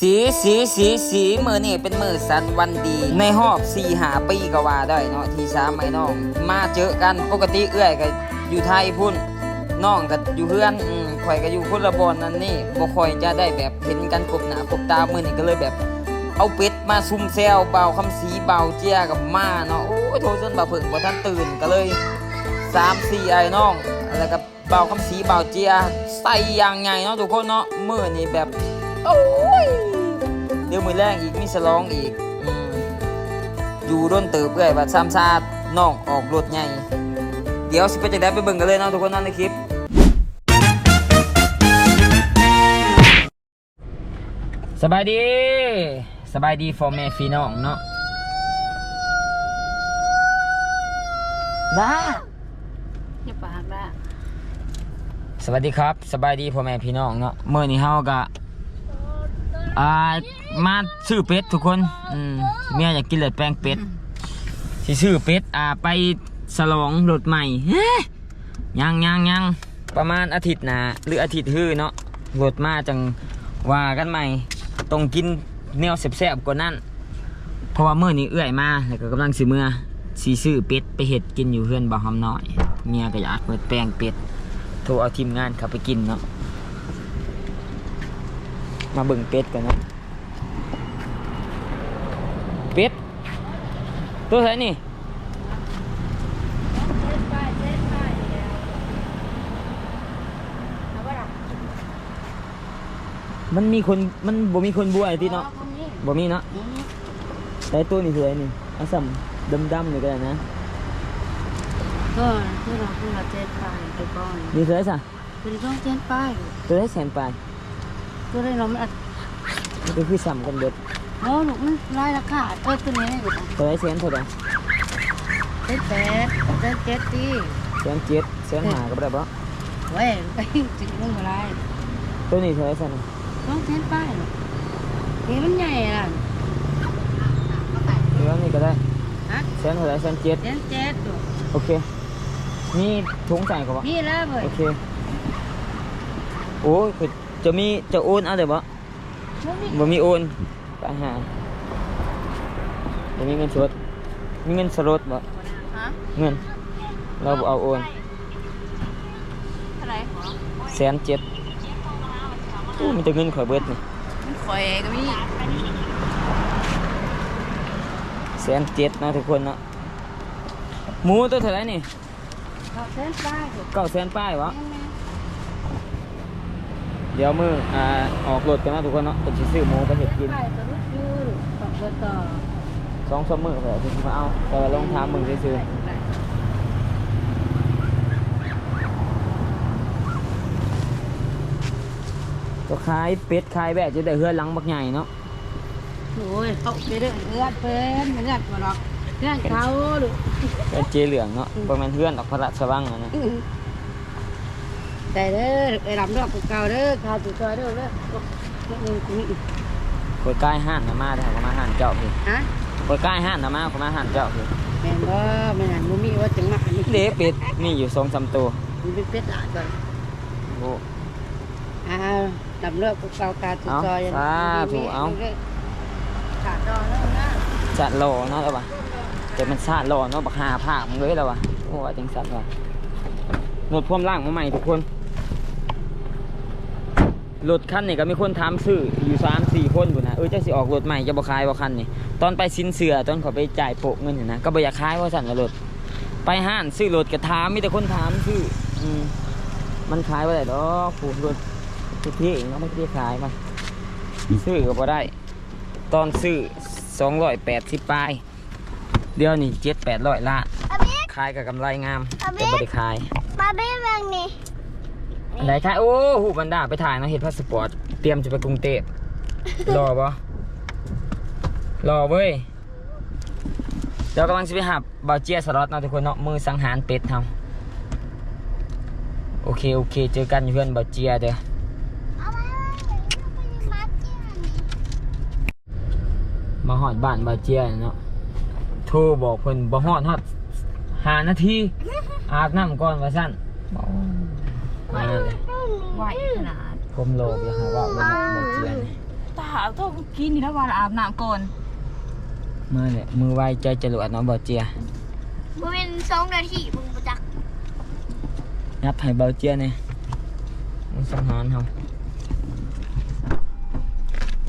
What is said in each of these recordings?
สีสีสีสีมือนี่เป็นมือสันวันดี ในหอบสี่หาปีก็ว่าได้เนาะทีสามไอ้น้อง มาเจอกันปกติเอื้อยก็อยู่ไทยพุ่นน้องก็อยู่เพื่อนข่อยก็อยู่พุ่นละบอนนั่นนี่บ่ค่อยจะได้แบบเห็นกันกบหน้ากบตามือนี่ก็เลยแบบ เอาเป็ดมาซุ่มแซวเบาคำสีเบาเจียกับมาเนาะโอ้ยโทรจนบ่าเพิ่งบ่ทันตื่นก็เลยสามสี่ไอ้น้องแล้วก็เบาคำสีเบาเจียใส่อย่างไงเนาะทุกคนเนาะมือนี่แบบ โอ้ยเดี๋ยวมือแรงอีกมีสลองอีกอืมอยู่ร่นเติบเอื้อยบัดซ้ำซาดน้องออกรถใหญ่เดี๋ยวสิไปจังได้ไปเบิ่งกันเลยเนาะทุกคนเนาะในคลิปสบายดีสบายดี for แม่พี่น้องเนาะบ้าอย่าปากละสวัสดีครับ สบายดีพ่อแม่พี่น้องเนาะเมื่อนี้เฮาก็ อ่ามาซื้อเป็ดทุกคนอืมเมียอยากกินเลือดแป้งเป็ดสิซื้อเป็ดอ่าไปสลองรถใหม่เฮ้ยยังยังยังประมาณอาทิตย์หน้าหรืออาทิตย์ฮื้อเนาะรถมาจังว่ากันใหม่ต้องกินแนวแซ่บๆกว่านั้นเพราะว่าเมื่อนี้เอื้อยมาแล้วก็กำลังสิเมื่อสีซื้อเป็ดไปเห็ดกินอยู่เพื่อนบ่าวหอมน้อยเมียก็อยากเปิดแป้งเป็ดโทรเอาทีมงานเขาไปกินเนาะ มาเบิ่งเป็ดกันเนาะเป็ดตัวไหนนี่มันมีคนมันบ่มีคนบัวไอ้ที่เนาะบ่มีเนาะแต่ตัวนี้คืออะไรนี่อาสัมดำๆนี่ก็ได้นะก็ที่เราคือเราเจ็ดป้ายไปก่อนนี่คืออะไรซะคือต้องเจ็ดป้ายตัวได้แสนปลาย ก็ได้เราไม่อัดนี่ก็คือซ้ำกันเบิดโอ้หนูมันไล่ราคาเออตัวนี้ได้อยู่ตัวได้แสนเท่าไหร่เจ็ดแปดเจ็ดเจ็ดตีแสนเจ็ดแสนหาก็บ่ได้บ่เว้ยไปจึงลงมาไล่ตัวนี้เท่าไหร่สั่นต้องเจ็ดป้ายนี่มันใหญ่อะเดี๋ยวนี่ก็ได้ฮะแสนเท่าไหร่แสนเจ็ดเจ็ดเจ็ดโอเคมีถุงใส่ก็บ่นี่แล้วเว้ยโอเคโอ้ยคือ จะมีจะโอนเอาได้บ่บ่มีโอนไปหาบ่มีเงินสดมีเงินสดบ่ฮะเงิน เราบ่เอาโอนเท่าไหร่หรอแสนเจ็ดอู้มีแต่เงินข่อยเบิดนี่มันข่อยก็มีแสนเจ็ดเนาะทุกคนเนาะหมูตัวเท่าไหร่นี่เขาเจ็ดป้ายถูกเก้าแสนป้ายวะแม่ เดี๋ยวมืออ่าออกรถกันเนาะทุกคนเนาะเป็นสิซื้อหมูไปเห็ดกินป้ายตัวลูกยูสองตัวต่อสองสามมือเผื่อจะมาเอาแต่ว่าลองถามมึงซื้อๆก็ขายเป็ดขายแบบจะได้เฮือนหลังบักใหญ่เนาะโอ้ยเขาไปเรื่องเลือดเป็นเลือดมาหรอกเลือดเขาดูเป็นเจเหลืองเนาะประมาณเฮือนออกพระราชวังอะนะ แต่เด้อไอ้ลำดอกเก่าเด้อข้าวตุ๋นซอยเด้อเด้อนี่กูนี่คอยใกล้ห้านนะมาแต่เขามาห้านเจ้าพี่ฮะคอยใกล้ห้านนะมาเขามาห้านเจ้าพี่แม่นบ่แม่นบ่มีว่าจังหวะนี้เด็เป็ดนี่อยู่สองสามตัวมันเป็นเป็ดหลายก่อนโอ้อ่าลำดอกเก่าข้าวตุ๋นซอยขาดดอแล้วนะจัดโลเนาะแล้ววะแต่มันชาดโลเนาะบักหาภาคมึงเลยแล้ววะโอ้ว่าจังสัตว์ว่ะหมดพวมล่างมาใหม่ทุกคน รถคันนี่ก็มีคนถามซื้ออยู่สามสี่คนบุนะเออจะสิออกรถใหม่จะบ่ขายบ่คันนี่ตอนไปสินเสือตอนเขาไปจ่ายโปะเงินนี่นะก็บ่อยากขายว่าสั่นว่ารถไปห้านซื้อรถก็ถามมีแต่คนถามซื้ออืมมันขายบ่ได้ดอกผูกรถทุกที่เองเนาะไม่ได้ขายมาซื้อก็บ่ได้ ตอนซื้อสองร้อยแปดสิบปลายเดี๋ยวนี่เจ็ดแปดร้อยล้านอาบิ๊กขายกับกำไรงามอาบิ๊แต่กบริขายมาเบ้เมืองนี่อัน ไหนขายโอ้หูบันดาไปถ่ายเนาะเห็ดพาสปอร์ตเตรียมจะไปกรุงเทพรอปะรอเว้ยเดี๋ยวกำลังจะไปหับบาเจียสล็อตเนาะทุกคนเนาะมือสังหารเป็ดเฮาโอเคโอเค เจอกันอยู่เพื่อนบาเจียเด้อเอาไว้ไว้มาเจียนี่มาหอดบ้านบาเจียเนาะโทรบอกเพิ่นบ่ฮอดฮอดหานาทีอาบน้ำก่อนว่าสั่น มาเลยไหวขนาดผมโลกอย่าหาว่าเลยบาเจียนี่ตาเอาตัวกินนี่แล้ววันอาบน้ำก่อนมือเนี่ยมือไวใจจรวดเนาะบ่เจียบ่เป็นสองนาทีมึงประจักษ์ยับให้เบาเจียเนี่ยมันสังหารเฮา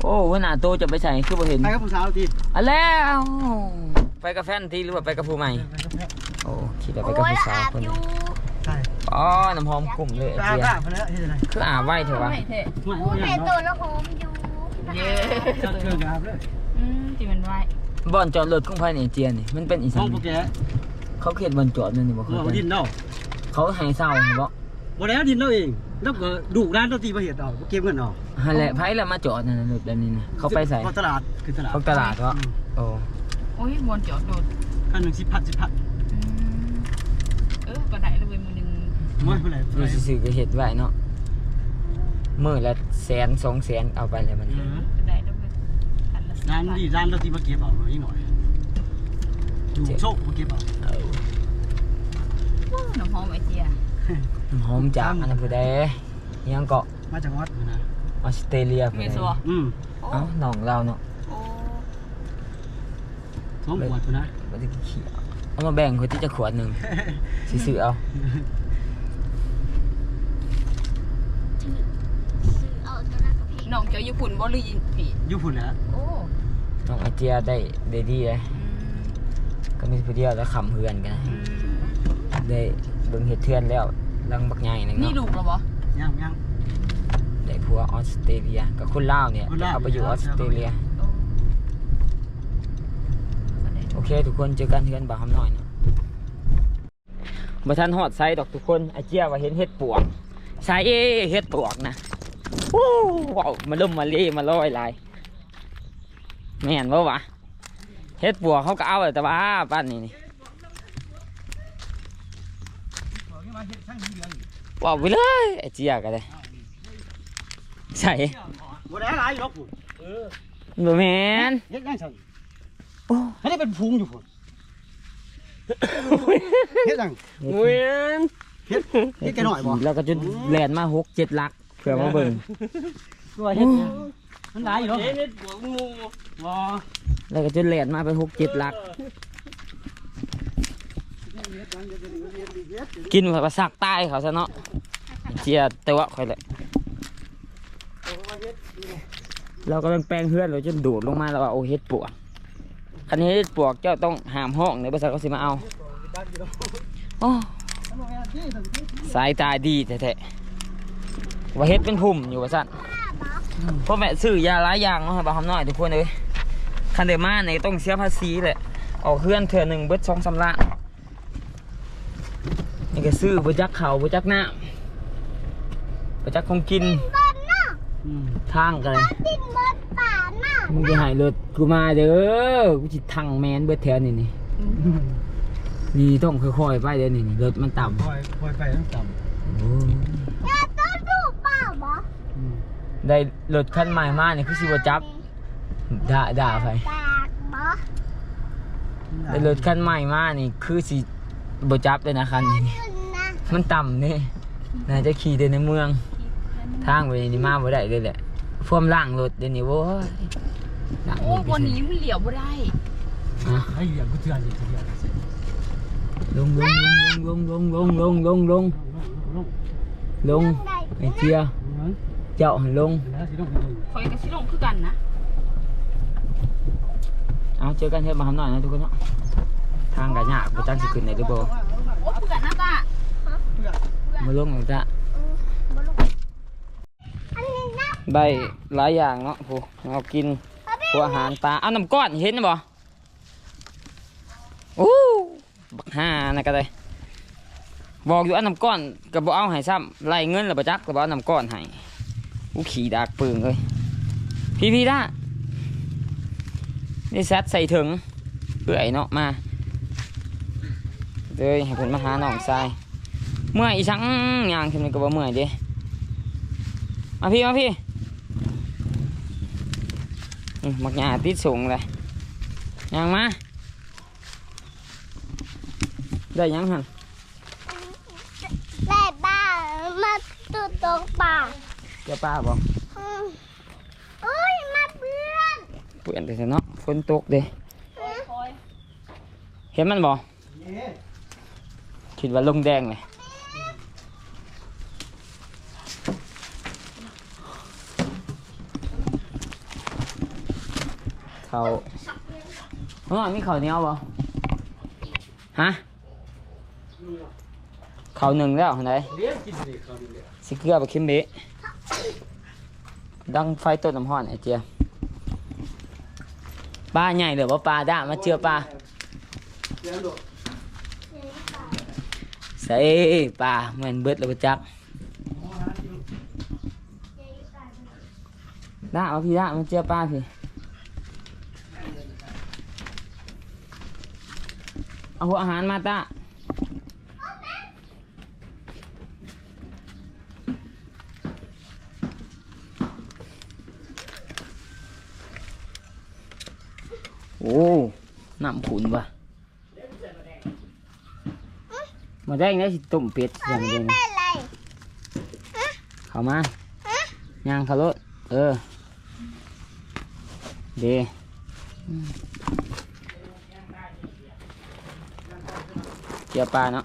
โอ้วันหน้าโตจะไปใส่คือบ่เห็น ไปกับผู้สาวทีอะแล้ว ไปกับแฟนทีหรือว่าไปกับผู้ใหม่ โอ้คิดว่าไปกับโอ้ยผู้สาวอาบคน อยู่ใช่อ๋อน้ำหอมกลุ่มเลยตาไอ้เจียตาไปแล้วเฮ็ดอะไรคืออาบไว้เถอะวะไม่เถอะไม่กูไม่ในเนาะตัวละโหมอยู่เย้จัดเครื่องอาบเลยอืมที่มันไว้บ่อนจอดรถของภายในเจียนี่มันเป็นอีห้สาองนโปรแกรมเขาเขียนบ่อนจอดนั่นนี่บ่เอเคยอไปดินเนาะเขาให้เศร้าบ่บ่แล้วดินเราเองแล้วก็ดูร้านเราตีมาเหตุเอาเก็บเงินเอาฮันแหละไผละมาจอดนั่นน่ะรถแบบนี้นะเขาไปใส่เขาตลาดคือตลาดเขาตลาดวะโอ้โอ้ยบนจอดโดดคันหนึ่งสิบพันสิบพัน อืมเออก็ได้เลยเว้ยมือหนึ่ง ไม่เป็นไรดูซื่อๆก็เฮ็ดไว้เนาะมื้อละแสนสองแสนเอาไปเลยมันก็ได้แล้วเว้ยอันละสิบร้านบาทดีร้านเราตีมาเก็บเอาอีกหน่อยดูโชคมาเก็บเอาเอาโอ้น้ำหอมไอเจียน้ำหอมจากอันนั้นผู้ใดยังเกาะมาจากวัดนะออสเตรเลียผู้เมใดซัวอืมโอ้เอ้าน้องเราเนาะโอ้ท้องปวดนะบ่ได้ขี้เอาเอามาแบ่งคนที่จะขวดหนึงสิซื้อเอา ซื้อเอาตัว นั้นกับเพลงน้องเจ้าญี่ปุ่นบ่หรือยินปียุพุ่นแล้วโอ้น้องไอเจียได้ได้ดีเลยอืมก็มีผู้เดียวแล้วขำเฮือนกัน อืมได้เบิ่งเฮ็ดเทือนแล้วลังบักใหญ่นึงนี่เนาะลูกเหรอบ่ย่างย่าง ได้ผัวออสเตรเลียกับคนลาวเนี่ยคนลาว เอาไปอยู่ออสเตรเลีย โอ้ก็ได้โอเค ทุกคนเจอกันเทือนบ่าวคำน้อยเนาะบ่ทันฮอดไซดอกทุกคนไอเจียว่าเห็นเฮ็ดปวกไซเอเฮ็ดปวกนะ โอ้ว้าวมาล่มมาเล่มาลอยหลายแม่นบ่วะเฮ็ดปวกเขาก็เอาแต่ว่าป้านนี่นี่ว้าวไปเลยไอเจียก็ได้ใส่บ่ได้หลายหรอกพุ่นบ่แม่นเฮ็ดได้สั่นโอ้ให้ได้เป็นพุงอยู่พุ่นเฮ็ดจังเวียนเฮ็ดเฮ็ดแกหน่อยบ่แล้วก็จะแลนมาหกเจ็ดลัก เผื่อมาเบิ่งตัวเฮ็ดมันหลายอยู่เนาะเฮ็ดบวกงูบ่แล้วก็จะแลนมาไปหกเจ็ดลัก กินแบบว่าสักใต้เขาซะเนาะเจียแต่ว่าค่อยเลยเรากำลังแปลงเพื่อนเราจนโดดลงมาแล้วว่าโอ้เฮ็ดปวกคันนี้เฮ็ดปวกเจ้าต้องห้ามห้องในบริษัทเขาสิมาเอาโอ้สายตาดีแท้ๆ ว่าเฮ็ดเป็นพุ่มอยู่บริษัทพ่อแม่ซื้อยาหลายอย่างเนาะบางคำน้อยทุกคนเลยคันเดมาเนี่ยต้องเสียภาษีแหละออกเคลื่อนเถื่อหนึ่งเบิดสองสามล้านนี่ก็ซื้อบุจักเขาบุจักน้ำบุจักของกินบ้านน่ะอืมทางกันเลยดินบนป่าน่ะมึงจะหายรถกูมาเด้อกูจิทังแมนเบิดแถวนี่นี่นี่ต้องค่อยๆไปเด้อนี่นี่รถมันต่ปล่อยปล่อยไปทั้งต่ำำโอ้อย่าต้องดูป่า บ่อืมได้รถคันใหม่มานี่คือสิบจับด่าด่าไปแตกบ่ได้รถคันใหม่มานี่คือสิบจับเลยนะคันนี้ขึ้นนะมันต่ำนี่น่าจะขี่เดินในเมือง ทางไปนี่มาบ่ได้เลยแหละพ่วมล่างรถเดี๋ยวนี้โว้ยล่างโอ้รถบนนี้มันเหลียวบ่ได้อะให้เหยียบกูเตือนดิเตือนลงลงลงลงลงลงลงลงลงลง ไอ้เจียลงเจ้าหันลงแล้วสิลงลงคอยกับสิลงคือกันนะเอาเจอกันเถอะมาทำหน่อยนะทุกคนเนาะทางกันยากบ่จังสิขึ้นได้หรือบ่โอ้คือกันนะตามาลงหน่อยจ้ะบ่ลงอันนี้นะได้หลายอย่างเนาะผู้เอากินพวกอาหารปลาเอาน้ำก้อนเห็นบ่โอ้บักห่านะก็ได้ บอกอยู่อันน้ำก้อนก็บ่เอาให้ซ้ำไล่เงินแล้วบ่จักก็บ่เอาน้ำก้อนให้กูขี่ดากปึงเลยพี่พี่ด้านี่แซดใส่ถึงเปื่อยเนาะมาเลยให้เพิ่นมาหาน้องทรายเมื่อยอีสังย่างขึ้นมาก็บ่เมื่อยเด้มาพี่มาพี่มักหญ้าติดสูงเลยย่างมาได้ยังหัน ได้บ้า มาตุดตรงป่าเจ้าป้าบอกอืมเอ้ยมาเปื่อนไปซะเนาะฝนตกเด้เห็นมันบ่คิดว่าลงแดงเลยเขาเมื่อวานมีข้าวเหนียวบ่ฮะ ข้าวหนึ่งแล้วไหนเลี้ยงกินสิเขานี่แหละสิเกลือไปคิมเบะดังไฟต้นน้ำห้อนไอเจียปลาใหญ่หรือว่าปลาด่ามาเจือปลาเลี้ยงลูกใส่ปลาเหมือนเบิดแล้วบ่จักด่าเอาพี่ด่ามาเจือปลาพี่เอาหัวอาหารมาตา อ้น้ำขุนว่ะมาได้ไงสิต้มเป็ดอย่างเดียวนี่เป็นไรเข้ามาย่างเขารถเออเดอืมเจียวปลาเนาะ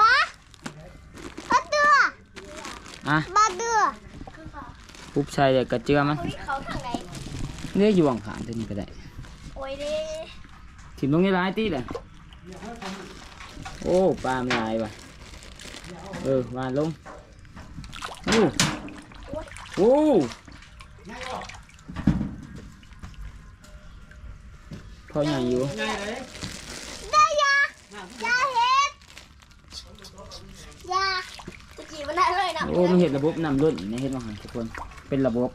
บ้าบ้าเดืออะบ้าเดือปุ๊บใส่เลยกระเจือมัน เขาทางไหนเนื้อยวงขางตัวนี้ก็ได้โอ้ยเด้ถิ่มลงในร้ายตีเลยโอ้ปลาไม่ลายว่ะเออวานลงโอ้โอ้พอใหญ่อยู่ง่ายเลยได้ยายาเห็ดยาตะกี้มันได้เลยนะโอ้มันเห็นระบบน้ำล้นในเห็นว่าหันทุกคนเป็นระบบ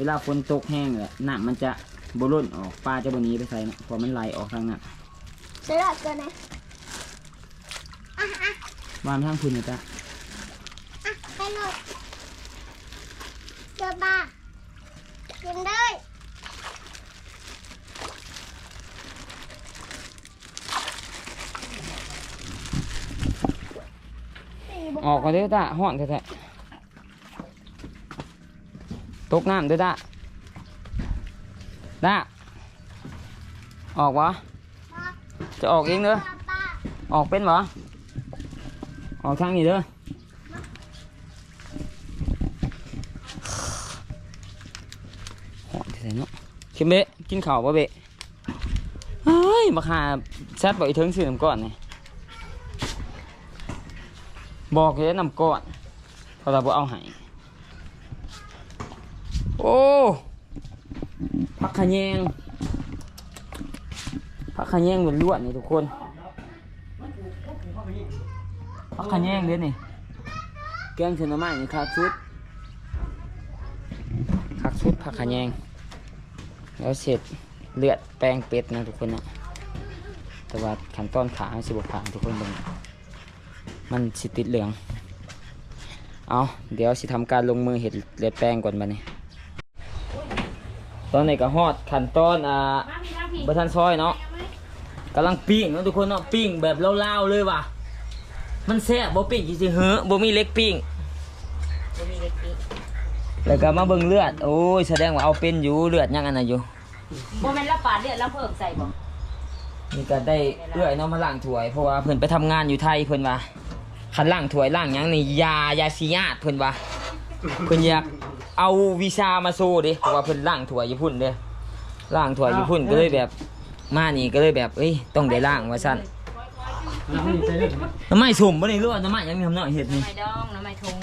เวลาฝนตกแห้งแหละน้ำมันจะบล้นออกปลาจะบหนี้ไปใส่นะเพราะมันไหลออกทางนั้นเสือเกินนะอะอะวานทางคุณนะจ๊ะอะไปเลยเจอบ้ากินได้ออกมาเด้อจ้าห้อนแท้ๆ ตกน้ำด้อจ้าจ้าออกวะจะออกเองเด้อออกเป็นบ่ออกทางนี้เด้อห้อนแท้ๆเนาะคิมเบะกินข้าวป่ะเบะเฮ้ยมาขาแซดบอกอีเทิงซื้อน้ำก้อนนี่บอกเลยน้ำก้อนเพราะเราบ่เอาให้ โอ้พักขะแยงพักขะแยงล้วนๆนี่ทุกคนพักขะแยงเด้นี่ แกงเชนไม้นี่คักชุดคักชุดพักขะแยง แล้วเสร็จเลือดแป้งเป็ดนะทุกคนนะแต่ว่าขั้นตอนขาสิบผ่านทุกคนเบิ่งมันสิติดเหลือง เอาเดี๋ยวสิทำการลงมือเห็ดเลือดแป้งก่อนมาเนี่ย ตอนนี้ก็ฮอดขั้นตอนอ่าบะทันซอยเนาะกำลังปิ้งเนาะทุกคนเนาะปิ้งแบบเล่าวๆเลยว่ะมันแซ่บบ่ปิ้งจริงๆเฮ้อบ่มีเล็กปิ้งแล้วก็มาเบิ่งเลือดโอ้ยแสดงว่าเอาเป็นอยู่เลือดยังอันน่ะอยู่โมเมนต์ละปาดเลือดแล้วเพิ่มใส่บ่นี่ก็ได้เอื้อยเน้องมาล้างถ้วยเพราะว่าเพิ่นไปทำงานอยู่ไทยเพิ่นว่าคันล้างถ้วยล้างหยังนี่ยายาสิญาติเพิ่นว่าเพิ่นอยาก เอาวีซ่ามาโซ่เด้เพราะว่าเพิ่นล้างถ้วยอยู่พุ่นเด้ล้างถ้วยอยู่พุ่นก็เลยแบบมานี่ก็เลยแบบเอ้ยต้องได้ล้างว่าซั่นน้ำนี่ใจเล่นน้ำไม้สมบ่นี่หรือว่าน้ำไม้หยังมีทำน้อยเฮ็ดนี่น้ำไม้ดองน้ำไม้ทง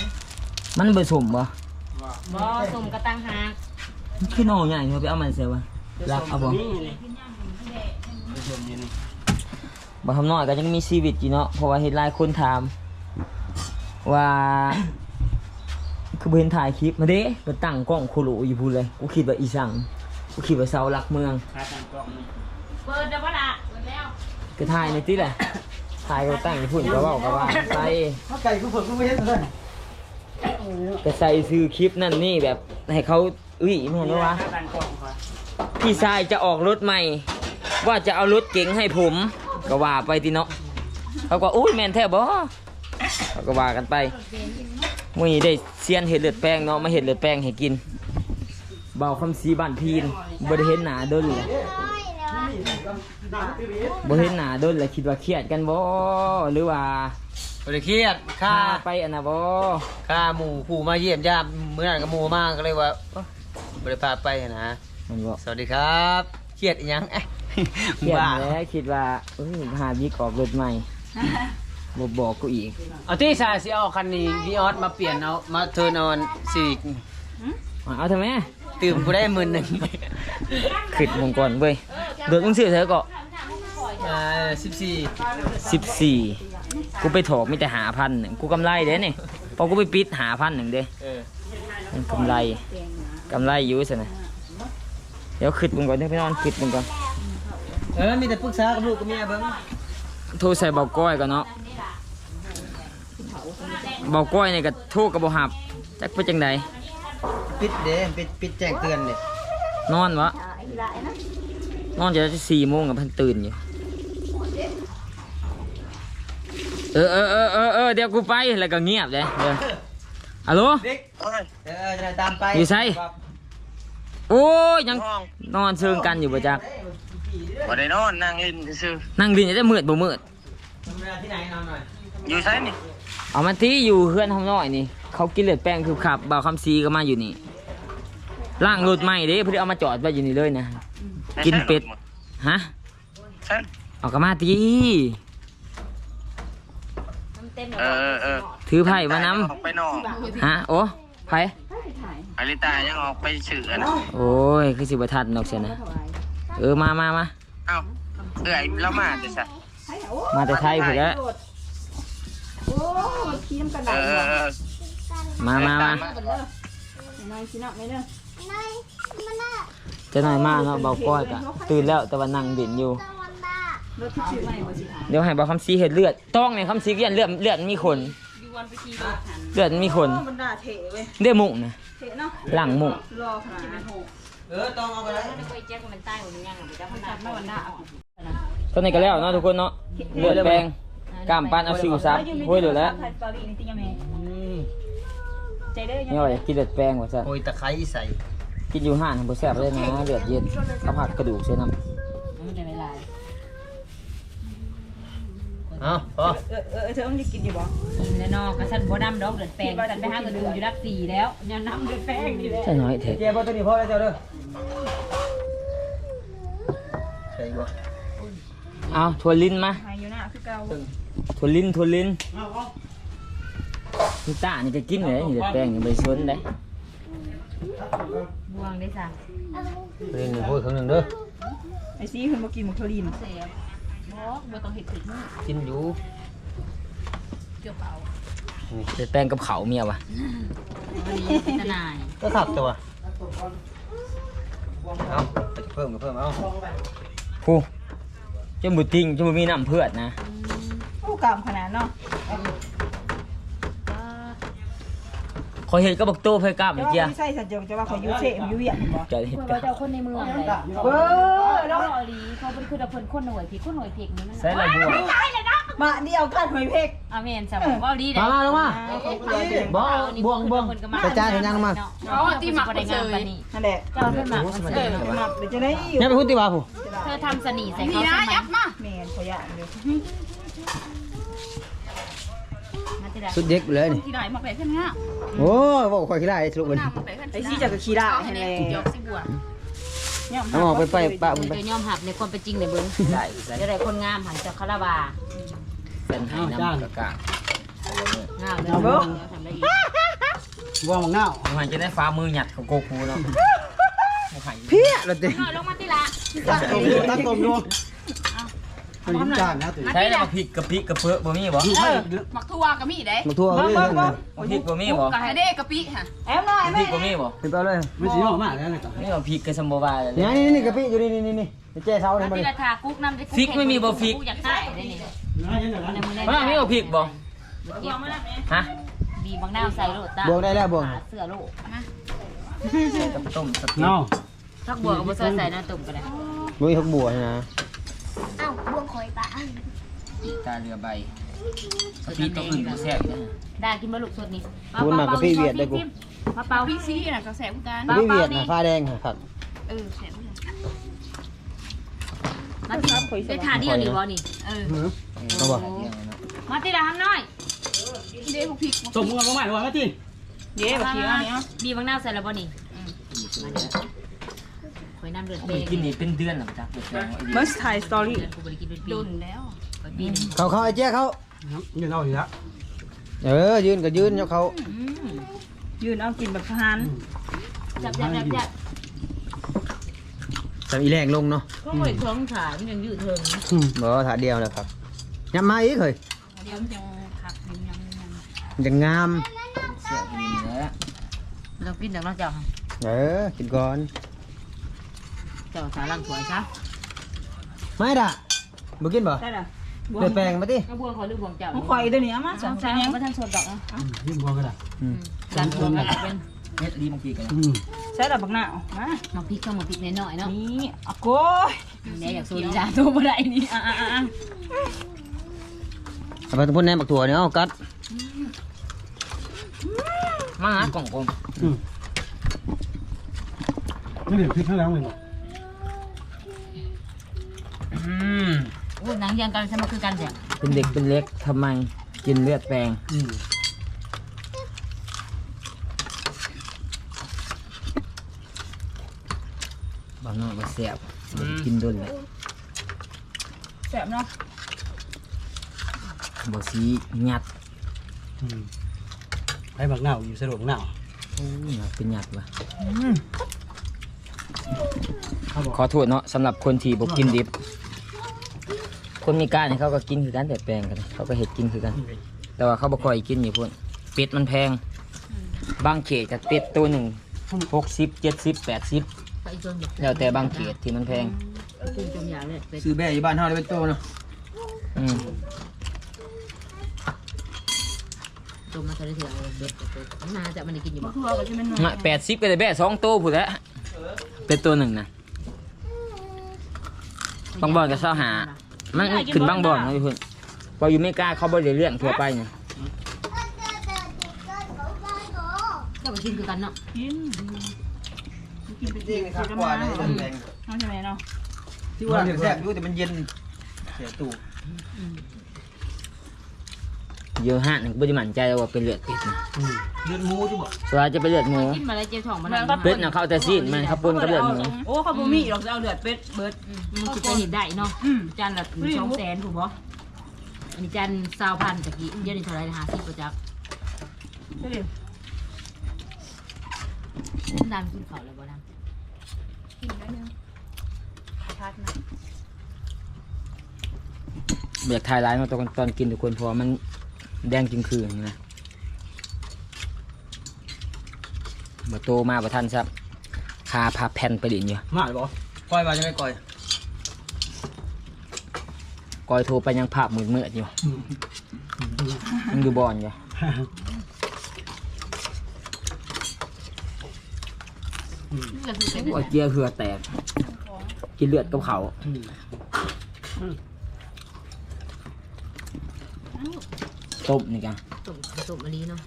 มันบ่สมบ่บ่สุ่มกระตังหากมันคือน้องใหญ่เขาไปเอามันเสียวะรักเอาบ่นี่นี่ไปชมนี่นี่บ่ทำน้อยก็ยังมีชีวิตอยู่เนาะเพราะว่าเห็นหลายคนถามว่า คือบ่เห็นถ่ายคลิปมาเด้ก็ตั้งกล้องโคโลอยู่พูนเลย กูคิดว่าอีสัง กูคิดว่าเสาหลักเมือง ขาตั้งกล้องนี่เปิดแล้วบ่ล่ะเปิดแล้วก็ถ่ายในติแหละถ่ายก็ตั้งอยู่พุ่นก็เว้าก็ว่าใส่ถ้าไก่กูฝึกกูไม่เห็นเลยก็ใส่ซื้อคลิปนั่นนี่แบบให้เขาอุ้ยแม่นบ่วะขาตั้งกล้องค่ะพี่ชายจะออกรถใหม่ ว่าจะเอารถเก๋งให้ผม ก็ว่าไปติเนาะเขาก็อุ้ยแม่นแท้บ่เขาก็ว่ากันไป มื้อนี้ได้เซียนเห็ดเลือดแป้งเนาะมาเห็ดเลือดแป้งให้กินเบาคำสีบ้านพีนบ่ได้เห็นหน้าดนเลยน้อยเลยวะบ่เห็นหน้าดนเลยคิดว่าเครียดกันบ่หรือว่าบริเครียดค่าพาไปอันน่ะบ่ค่าหมู่ผู้มาเยี่ยมยามมื้อนั้นก็หมู่มากก็เลยว่าเอ้าบ่ได้พาไปนะมันบ่สวัสดีครับเครียดอีหยังเอ๊ะเครียดบ้าแล้วคิดว่าเอ้ยหาวิกออกรถใหม่ บ่บอกกูอีก เอาที่สายสิเอาคันนี้วีออสมาเปลี่ยนเอามาเทิร์นออนซีวิกเอาทำไมตื่มกูได้หมื่นหนึ่งขึ้นมงก่อนเว้ยเดือดมึงซื้อเธอก็อ่าสิบสี่สิบสี่กูไปถอกมีแต่หาพันหนึ่งกูกำไรเด้นี่พอกูไปปิดหาพันหนึ่งเด้เออมันกำไรกำไรอยู่สินะเดี๋ยวขึ้นมึงก่อนเดี๋ยวไปนอนขึ้นมึงก่อนเออมีแต่ปรึกษากับลูกกับเมียเบิ่งโทรใส่เบาก้อยก่อนเนาะ เบาก้อยนี่ก็โทรกับบ่หับจักไปจังใดปิดเด้ปิดปิดแจ้งเตือนเด้นอนวะนอนจะได้สี่โมงกับพันตื่นอยู่เออเออเออเออเออเดี๋ยวกูไปแล้วก็เงียบเลยเดี๋ยวฮัลโหลเด็กเออจะตามไปอยู่ไสโอ้ยยังนอนเชิงกันอยู่ประจักบ่ได้นอนนั่งเล่นซื่อนั่งดินจะได้มืดบ่มืดที่ไหนนอนหน่อยๆอยู่ไสนี่ เอามาที่อยู่เพื่อนทำน้อยนี่ เขากินเลือดแป้งคือขับบ่าวคำซีก็มาอยู่นี่ล่างรถใหม่เด้เพื่อเอามาจอดไว้อยู่นี่เลยนะ กินเป็ด ฮะใช่เอากระมาตีเออเออเออถือไผ่มานออกไปนอกำฮะโอ้ไผ่อาริตายังออกไปสื่อนะโอ้ยคือสิบทัดนกเสียนะเออมามามาเอ้าเอื่อยแล้วมาแต่ซะมาแต่ไทยผูกแล้ว โอ้ขี้น้ำกระเอดาษอเออเออมามามาน้อยขี้น้ำไม่เด้อน้อยมันน่ะจะหน่อยมาเนาะเบาก้อยกะตื่นแล้วแต่ว่านั่งดินอยู่ตะวันดารถที่ชื่อไม่บ่สิหาเดี๋ยวให้บ่าวคำซีเห็ดเลือด ต้องเนี่ยคำซีเลียนเลือดเลือดมันมีขนอยู่วันไปขี่รถหันเลือดมันมีขนบรรดาเถเว้ยเลือดมุกนะเถเนาะหลังมุกรอขนาดนั้นโหเออต้องเอาไปเลยมันจัดมาวันหน้าตอนนี้ก็แล้วเนาะทุกคนเนาะเลือดแปลง กล้ามปันเอาสิวซับโอ้ยเดี๋ยวแล้วปารีนี่ติยังแม่ใจเด้อนี่ว่าอยากกินเลือดแปลงว่าซะโอยตะไคร้ใส่กินอยู่ห้านบ่แซ่บเลยนะเลือดเย็นข้าวผัดกระดูกเส้นน้มันจะเวลาเอาพอเออเออเธอต้องกินอยู่บ่กินแล้วนอกกระสันบ่น้ำดอกเดือดแป้งกระสันไปห้างกระดูอยู่รักสี่แล้วยังน้ำเดือดแป้งอยู่แล้วำใช่น้อยเถอะเจ๊พอตัวนี้พอแล้วเจ้าเด้อใช่บ่เอาถั่วลิ้นมาหายอยู่หน้าคือเก่า ถั่วลิ้นถั่วลิ้นนี่ตานี่จะกินเลยนี่เลือดแปลงนี่ใบซนได้บวงได้จ้ะเรื่องหนึ่งพูดครั้งหนึ่งเด้อไอซี่เพิ่นบ่กินหมกทลีนแซ่บบ่บ่ต้องเฮ็ดผิดมือกินอยู่เกี่ยวเปล่าเลือดแปลงกับเขาเมียวะวันนี้ทนายก็ขับตัวเอาไปเพิ่มก็เพิ่มเอาผู้จนบุติงจนบุมีน้ำเพื่อนนะ โอ้กามขนาดเนาะขอยเห็นก็บอกโต้เพื่อกล้ามเจ้าเมื่อกี้ไม่ใช่สัจจงจะว่าเขาอยู่เสพอยู่เวียนบ่จะเห็นเพื่อว่าเจ้าคนในเมืองเลยเออแล้วเขาลีเขาเป็นคือเพิ่นคนหน่วยพี่คนหน่วยเพียกนี่มันใส่ละบัวมาเดียวกันหอยเพกอาเมนสมองก็ดีได้มามาลงมาบ่บวงบวงกระจายถึงยังมาอ๋อที่หมักได้งามปานนี้นั่นแหละเจ้าเป็นหมักเออมาเดี๋ยวจะได้อยู่เนี่ยไปพูดตีว่าผู้เธอทำสนีใส่เขาใช่ไหมแม่นขอยะเดี๋ยวมาที่ใด สุดเด็กเลยนี่ที่ไหนมาไปขึ้นง่ะโอ้บอกคอยขี้ได้สรุปมันไอ้ซี่จะกับขี้ได้ให้แลยกสิบวกเอาออกไปไปปะมันไปเดี๋ยวยอมหับในความเป็นจริงในเบิ้งได้ใส่จะได้คนงามหันจากคาราบาเส้นให้น้ำกะกะงามเลยทำได้อีกบวงมังเน่ามันจะได้ฟ้ามือหยัดของโกคูเนาะเพี้ยรถเด็กลงมาที่ละตั้งตรงดู ตั้งตรงดูมันยิ้มจานนะตัวใช้แล้วมาพริกกะปิกระเพือะบ่มีบ่หมักทั่วก็มีได้มาทั่วเลยมาพริกบ่มีบ่กะให้เด้กะปิค่ะแอมหน่อยพแม่ริกบ่มีบ่เป็นไปเลยไม่สีออกมาแล้วนี่นี่เอาพริกกับซัมโบวาเลยนี่นี่นี่กะปิอยู่นี่นี่นี่นี่เจ๊เท้านี่มามาที่ดิละทากุ๊กน้ำที่กุ๊กฟิกไม่มีบ่ฟิกอยากได้ได้นี่ในมือในมันมีบ่พริกบ่ฮะบีบางนาวใส่โลดตาบวงได้แล้วบวงเสื้อโลกกับต้มสติ๊กเน่าพักบัวกับบัวใส่ใส่น้ำตุ่มกันเลยบุ้ยหกบัวนะเอ้าบวงคอยปะตาเรือใบกะปิตัวอื่นบ่แซ่บนะได้กินบะลุกสดนี่คุณมากะปิเวียดได้กูมาเป่าพี่ซีน่ะก็แสบเหมือนกันไม่เวียดนะฟ้าแดงครับเออแสบเหมือนกันมาติได้ทาเดียวนี่บ่นี่เออเขาบอกมาติดาทำน้อยเด้พวกพริกสมมติว่าใหม่ว่ามาที่เด้บักเขียวเนี่ยมีบางนาวใส่แล้วบ่นี่มาเด้ อข่อยน้ำเดือดเปกินนี่เป็นเดือนหลังจากเกิดแปลงไว้ดี Must Thai Story กูบ่ได้กินเป็นปีโดนแล้วข่อยปีหนึงเขาเขาไอ้เจ๊เขายืนเอาอีกแล้วเออยืนก็ยืนเนาะเขายืนเอากินแบบทหารจับจับจับจับทำอีแรงลงเนาะก็ข่อยท้องขามันยังยืดเทิงบ่ถาเดียวแล้วครับยับมาอีกเฮ้ยเดี๋ยวมันจะขับยิงยังยังยังงามเสียดีเนื้อเรากินจากน้องเจ้าเออกินก่อนเจ้าสาลังสวยซะไม่ด่ะบ่กินบ่ได้ละเดือดแปลงมาติก็บวงขอหรือบวงเจ้าของข่อยตัวนี้เอามาสสอองงสาสามมยัยังงบ่ทันสวดดอกอะยิ้มพอก็ได้ร้านสวดก็เป็นเม็ดดีบางทีกันอืมใช้ดอกบักหนาวมามาพริกเข้ามาพริกน้อยๆเนาะนี่อะโก้ยแม่อยากโซลิจาตัวบ่ได้นี่อะอะอะเอาไปพุ่นแหนมบักถั่วเนี่ยเอากัดมาหากล่องกลมไม่เห็นพริกข้างหลังเลย อืมโอ้หนังยังกันใช่มาคือกันจ้ะเป็นเด็กเป็นเล็กทำไมกินเลือดแปลงอืมบางน้องก็แซ่บบ่ได้กินดุนเลยแสบเนาะบ่สีหยัดอืมให้บักหนาวอยู่สะดวกหนาวโอ้ยหยัดเป็นหยัดว่ะเขาบอกขอโทษเนาะสำหรับคนที่บ่กินดิบ คนมีการนี่เขาก็กินคือกันแต่แปลงกันเขาก็เห็ดกินคือกัน แต่ว่าเขาบ่ค่อยกินอยู่พุ่นเป็ดมันแพง บางเขตกับเป็ดตัวหนึ่งหกสิบเจ็ดสิบแปดสิบไปจนแบบแล้วแต่บางเขตที่มันแพงจนจมยาเลยไปซื้อแบ่อยู่บ้านเฮาได้เป็นโตเนาะอืมจมมาทะเลเถื่อนเบ็ดเบ็ดน่าจะมันได้กินอยู่บ่ทั่วก็จะเป็นแปดสิบก็ได้แบ่สองตัวพุ่นแหล้วเป็ดตัวหนึ่งนะบางบ่อนก็เศร้าหา มันขึ้นบางบ่อนนะพี่พุ่นพออยู่ไม่กล้าเขาบ่ได้เลี้ยงทั่วไปเนี่ยก็ไปกินคือกันเนาะกินกินไปจริงครับกว่าได้เดือดแปลงเอาใช่ไหมเนาะที่ว่าเดือดแซ่บอยู่แต่มันเย็นเสียตู้ เยอะฮะนี่บ่ได้มั่นใจว่าเป็นเลือดเป็ดนะอืมเลือดหมูที่บ่ส่วนจะเป็นเลือดหมูกินมาแล้วเจ็บท้องมันเป็ดน่ะเขาเอาแต่ซีนมันเขาปนกับเลือดหมูโอ้เขาบ่มีหรอกจะเอาเลือดเป็ดเบิดมันคิดไปเห็นได้เนาะอืมจานละสองแสนถูกบ่อันนี้จานสาวพันตะกี้เดี๋ยวนี้เท่าไหร่ห้าสิบประจักษ์ใช่ดิดังกินข้าวแล้วบ่ดังกินได้เนึงพัดนะเบียกถ่ายร้ายมาตอนตอนกินทุกคนเพราะว่ามัน แดงจริงคือนะมาโตมาประทันครับคาพาแผ่นไปดินอยู่มาหรือเปล่าก้อยมาจะไม่ก้อยกอยโทรไปยังภาพมืดมืดๆอยู่อืมยังอยู่บอนอยู่ก็คือเป็นโอ้ยเจียเหือแตกกินเลือดกับเขา อืม ต้มนี่กันตุ่มตุ่มมะลิเนาะ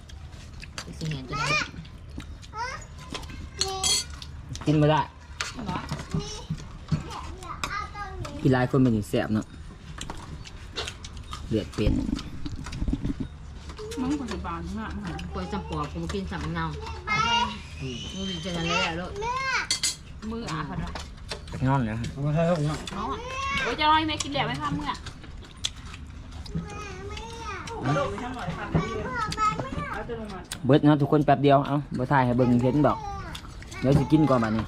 สิเห็นจะได้กินไม่ได้กินหลายคนเป็นถึงแสบเนาะเลือดเป็ดมึงคนสิบาทมากค่ะกล้วยจำปอกูกินสามเงามึงจะกันแล้วแล้วมืออาพันละงอนนะเอามาใช้ห้องเนาะน้องอะโอ้ยจะร้อยแม่กินแดดไหมคะมึงอะ เบิดเนาะทุกคนแป๊บเดียว เอาบ่ถ่ายให้เบิ่งเห็นดอก เดี๋ยวสิกินก่อนบัดนี้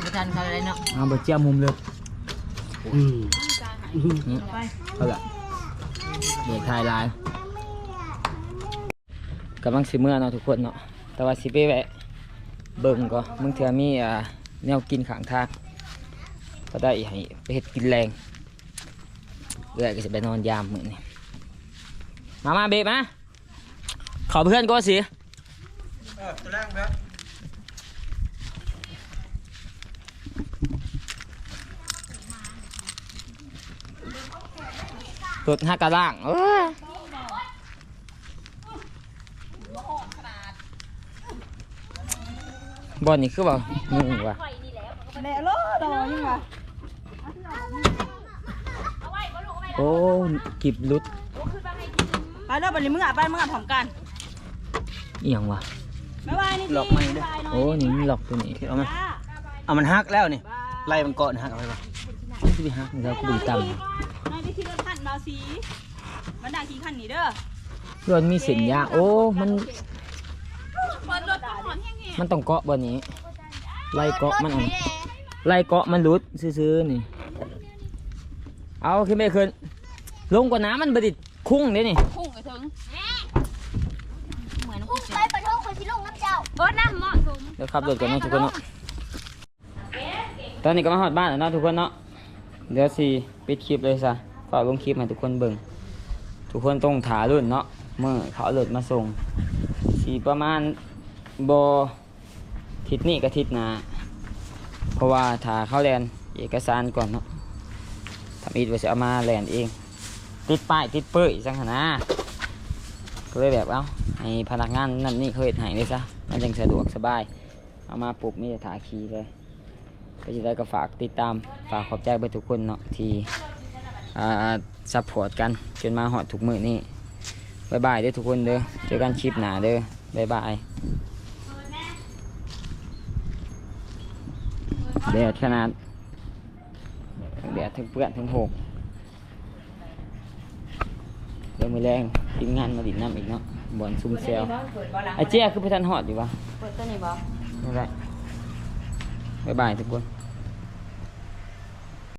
ไม่ทันเขาเลยเนาะเอาบ่เจียมุมเลยอืมเอาละเด็กถ่ายหลายกำลังสิเมื่อเนาะทุกคนเนาะ แต่ว่าสิไปแวะเบิ่งก็มึงเถื่อมีอ่าแนวกินข้างทางก็ได้ให้ไปเฮ็ดกินแรงเอื้อยก็สิไปนอนยามมื้อนี้ มามาเบะมาขอเพื่อนก็สิเออตัวแรกแบบรถห้ากระล่างเอ้ยบอลนี่คือว่างูว่ะแม่โลดอยังวะโอ้กิบลุดไป เด้อบัดนี้มึงอะไปมึงอะพร้อมกันเอียงว่ะบ๊ายบายนี่หลอกไม่ได้โอ้นี่มันหลอกตัวนี้เอามาเอามันฮักแล้วนี่ ไล่มันเกาะนะฮักเอาไปปะที่ไปหักมันแล้วกูไปต่นายไปขี่รถคันเบาสีมันด่าขี่คันนี้เด้อำรถมีเส้นยางโอ้ มัน เปิดรถต้องหอนแห้งมันต้องเกาะบนนี้ ไล่เกาะมันเอาไล่เกาะมันหลุดซื้อๆนี่ เอาขึ้นไปขึ้น ลงกว่าน้ำมันบดิดคุ้งเด้นี่ พุ่งไปถึง พุ่งไปประท้วงคนที่ลงน้ำเจ้า เบิดน้ำเหมาะสม เดี๋ยวขับรถก่อนเนาะทุกคนเนาะตอนนี้ก็มาหอดบ้านแล้วเนาะทุกคนเนาะเดี๋ยวสิปิดคลิปเลยซะฝากลงคลิปให้ทุกคนเบิ่งทุกคนต้องถารุ่นเนาะเมื่อเขาเอารถมาส่งสีประมาณบทิศนี้กับทิศหนาเพราะว่าถาเข้าแลนเอกสารก่อนเนาะทำอีกว่าจะเอามาแลนเอง ติดป้ายติดเป้ยจังหนนะก็เลยแบบเอ้าให้พนักงานนั่นนี่เขาเห็นให้เลยซะมันจังสะดวกสบาย เอามาปุ๊บมีแต่ถาคีเลยก็จะได้ก็ฝากติดตามฝากขอบใจไปทุกคนเนาะที่อ่าซัพพอร์ตกันจนมาหอดทุกมือนี่บายบายเด้อทุกคนเด้อเจอกันคลิปหนาเด้อบายบายแดดขนาดแดดทั้งเปื้อนทั้งหกเดี๋ยวมือแรงทีมงานมาดิดน้ำอีกเนาะบอลซุ่มเซลไอเจ๊คือพทันหอดอยู่วะเปิดตัวนี้บ่ นั่นแหละ